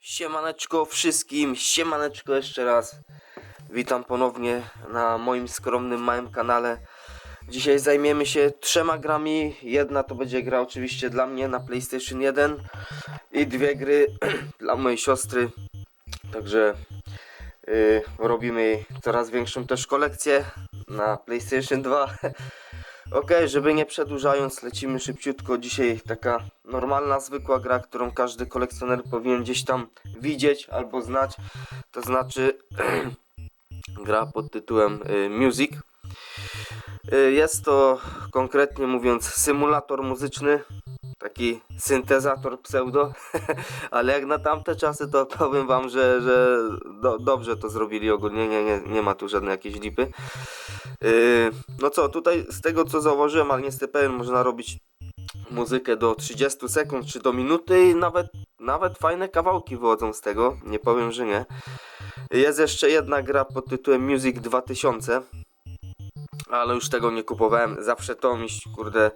Siemaneczko wszystkim, siemaneczko jeszcze raz. Witam ponownie na moim skromnym małym kanale. Dzisiaj zajmiemy się trzema grami. Jedna to będzie gra oczywiście dla mnie na PlayStation 1 i dwie gry dla mojej siostry. Także yy, robimy coraz większą też kolekcję na PlayStation 2. Ok, żeby nie przedłużając, lecimy szybciutko. Dzisiaj taka normalna, zwykła gra, którą każdy kolekcjoner powinien gdzieś tam widzieć albo znać. To znaczy gra pod tytułem y, Music. Y, Jest to konkretnie mówiąc symulator muzyczny, taki syntezator pseudo, ale jak na tamte czasy to powiem wam, że, że do, dobrze to zrobili ogólnie, nie, nie, nie ma tu żadnej jakiejś lipy. Yy, no co, tutaj z tego co zauważyłem, ale nie jestem pewien, można robić muzykę do 30 sekund czy do minuty i nawet, nawet fajne kawałki wychodzą z tego, nie powiem, że nie. Jest jeszcze jedna gra pod tytułem Music 2000, ale już tego nie kupowałem, zawsze to mi, kurde,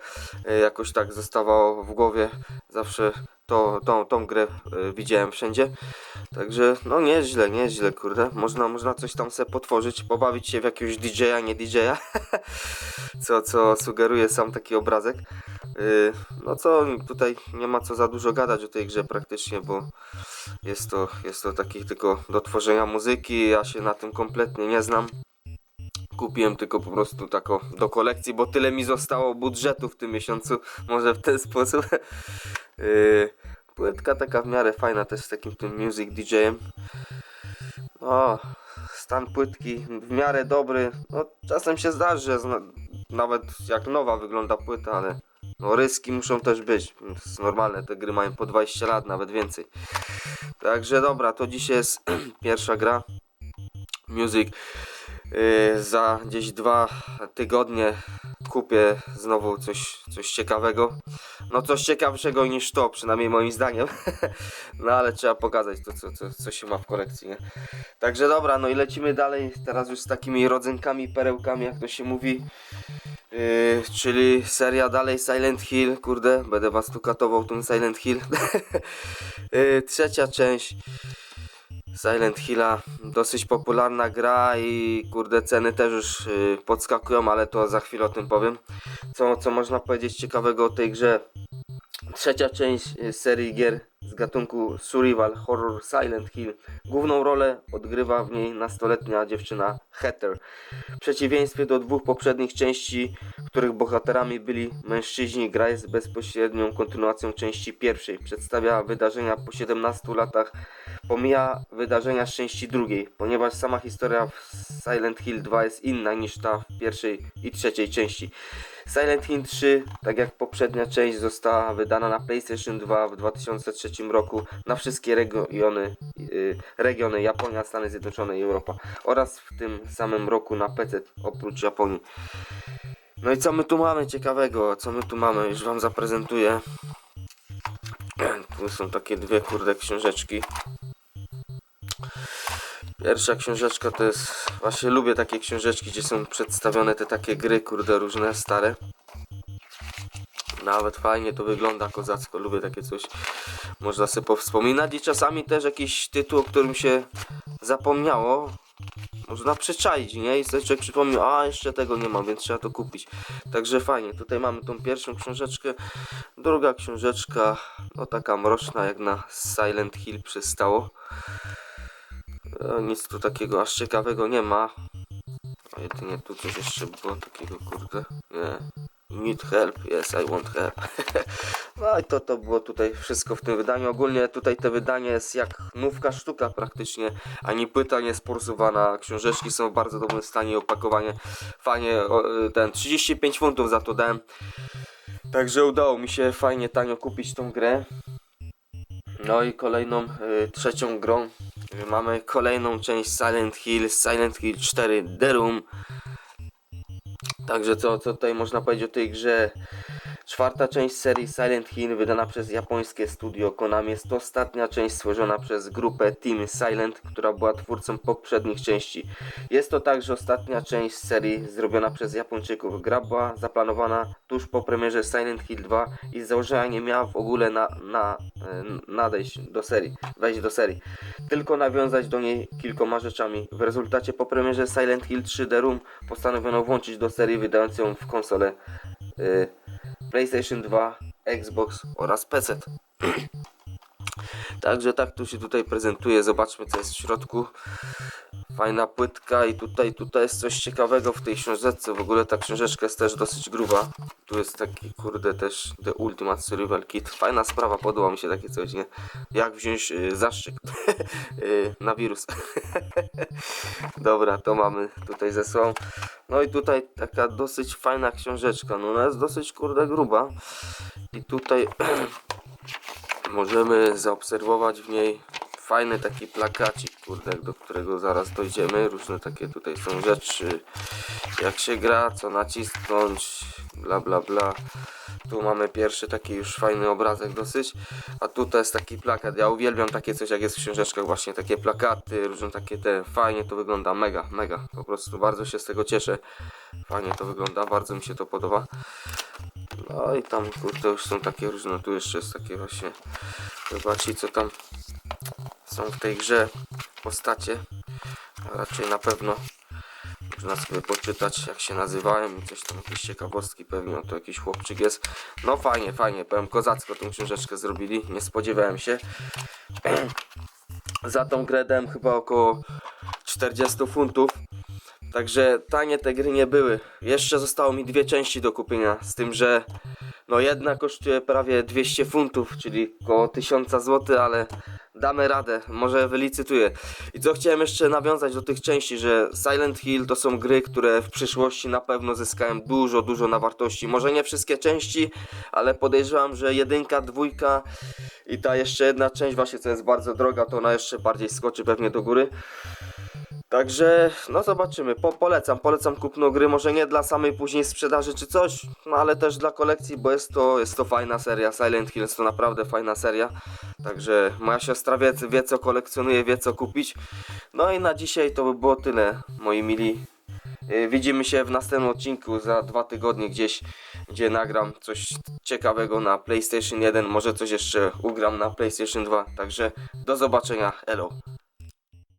yy, jakoś tak zostawało w głowie, zawsze to, tą, tą grę yy, widziałem wszędzie. Także no nieźle, nieźle, kurde. Można, można coś tam sobie potworzyć, pobawić się w jakiegoś DJ-a, nie DJ-a. co, co sugeruje sam taki obrazek. Yy, no co, tutaj nie ma co za dużo gadać o tej grze praktycznie, bo jest to, jest to taki tylko do tworzenia muzyki. Ja się na tym kompletnie nie znam. Kupiłem tylko po prostu tako do kolekcji, bo tyle mi zostało budżetu w tym miesiącu. Może w ten sposób. Yy, Płytka taka w miarę fajna też z takim tym music DJ-em. O, stan płytki w miarę dobry. No, czasem się zdarzy, że nawet jak nowa wygląda płyta, ale no, ryski muszą też być. Normalne, te gry mają po 20 lat, nawet więcej. Także dobra, to dzisiaj jest pierwsza gra. Music. Yy, za gdzieś dwa tygodnie kupię znowu coś, coś ciekawego. No coś ciekawszego niż to, przynajmniej moim zdaniem. no ale trzeba pokazać to, co, co, co się ma w kolekcji, nie? Także dobra, no i lecimy dalej. Teraz już z takimi rodzynkami, perełkami, jak to się mówi. Yy, czyli seria dalej Silent Hill, kurde, będę was tu katował tym Silent Hill. yy, trzecia część. Silent Hilla, dosyć popularna gra i kurde ceny też już yy, podskakują, ale to za chwilę o tym powiem. Co, co można powiedzieć ciekawego o tej grze? Trzecia część y, serii gier z gatunku Survival Horror Silent Hill. Główną rolę odgrywa w niej nastoletnia dziewczyna Heather. W przeciwieństwie do dwóch poprzednich części, których bohaterami byli mężczyźni, gra jest bezpośrednią kontynuacją części pierwszej. Przedstawia wydarzenia po 17 latach, pomija wydarzenia z części drugiej, ponieważ sama historia w Silent Hill 2 jest inna niż ta w pierwszej i trzeciej części. Silent Hill 3, tak jak poprzednia część, została wydana na PlayStation 2 w 2003 roku na wszystkie regiony, yy, regiony Japonia, Stany Zjednoczone i Europa oraz w tym samym roku na PC oprócz Japonii. No i co my tu mamy ciekawego? Co my tu mamy? Już wam zaprezentuję. Tu są takie dwie kurde książeczki. Pierwsza książeczka to jest. Właśnie lubię takie książeczki, gdzie są przedstawione te takie gry, kurde, różne, stare. Nawet fajnie to wygląda kozacko, lubię takie coś. Można sobie powspominać i czasami też jakiś tytuł, o którym się zapomniało. Można przyczaić, nie? I sobie człowiek przypomniał, a jeszcze tego nie mam, więc trzeba to kupić. Także fajnie, tutaj mamy tą pierwszą książeczkę. Druga książeczka, no taka mroczna, jak na Silent Hill przystało. E, Nic tu takiego aż ciekawego nie ma. A jedynie tu coś jeszcze było takiego, kurde. Nie. Need help, yes, I want help. no i to, to było tutaj wszystko w tym wydaniu. Ogólnie tutaj te wydanie jest jak nówka sztuka praktycznie. Ani płyta nie sporsuwana. Książeczki są w bardzo dobrym stanie. Opakowanie fajnie, ten 35 funtów za to dałem. Także udało mi się fajnie tanio kupić tą grę. No i kolejną, y, trzecią grą y, mamy kolejną część Silent Hill, Silent Hill 4 The Room. Także co, co tutaj można powiedzieć o tej grze? Czwarta część serii Silent Hill wydana przez japońskie studio Konami jest ostatnia część stworzona przez grupę Team Silent, która była twórcą poprzednich części. Jest to także ostatnia część serii zrobiona przez Japończyków. Gra była zaplanowana tuż po premierze Silent Hill 2 i z założenia nie miała w ogóle na, na, e, nadejść do serii, wejść do serii, tylko nawiązać do niej kilkoma rzeczami. W rezultacie po premierze Silent Hill 3 The Room postanowiono włączyć do serii wydając ją w konsolę y, PlayStation 2, Xbox oraz PC. Także tak tu się tutaj prezentuje. Zobaczmy co jest w środku. Fajna płytka i tutaj, tutaj jest coś ciekawego w tej książeczce. W ogóle ta książeczka jest też dosyć gruba. Tu jest taki kurde też The Ultimate Survival Kit. Fajna sprawa, podoba mi się takie coś, nie? Jak wziąć y, zaszczyt y, na wirus. Dobra, to mamy tutaj ze sobą. No i tutaj taka dosyć fajna książeczka. No ona jest dosyć kurde gruba. I tutaj możemy zaobserwować w niej fajny taki plakacik, kurde, do którego zaraz dojdziemy. Różne takie tutaj są rzeczy, jak się gra, co nacisnąć, bla bla bla. Tu mamy pierwszy taki już fajny obrazek dosyć, a tutaj jest taki plakat. Ja uwielbiam takie coś, jak jest w książeczkach, właśnie takie plakaty, różne takie te. Fajnie to wygląda, mega, mega. Po prostu bardzo się z tego cieszę. Fajnie to wygląda, bardzo mi się to podoba. No i tam kurde już są takie różne, tu jeszcze jest takie właśnie ci co tam są w tej grze postacie, a raczej na pewno można sobie poczytać jak się nazywają i coś tam jakieś ciekawostki pewnie, no to jakiś chłopczyk jest. No fajnie, fajnie, powiem kozacko tą książeczkę zrobili, nie spodziewałem się. Za tą grę chyba około 40 funtów. Także tanie te gry nie były. Jeszcze zostało mi dwie części do kupienia. Z tym, że no jedna kosztuje prawie 200 funtów, czyli około 1000 zł, ale damy radę, może wylicytuję. I co chciałem jeszcze nawiązać do tych części, że Silent Hill to są gry, które w przyszłości na pewno zyskają dużo, dużo na wartości. Może nie wszystkie części, ale podejrzewam, że jedynka, dwójka i ta jeszcze jedna część właśnie, co jest bardzo droga, to ona jeszcze bardziej skoczy pewnie do góry. Także, no zobaczymy. Po, polecam, polecam kupno gry, może nie dla samej później sprzedaży czy coś, no ale też dla kolekcji, bo jest to, jest to fajna seria. Silent Hill jest to naprawdę fajna seria. Także moja siostra wie, wie co kolekcjonuje, wie co kupić. No i na dzisiaj to by było tyle, moi mili. Yy, Widzimy się w następnym odcinku za dwa tygodnie gdzieś, gdzie nagram coś ciekawego na PlayStation 1, może coś jeszcze ugram na PlayStation 2. Także do zobaczenia, elo.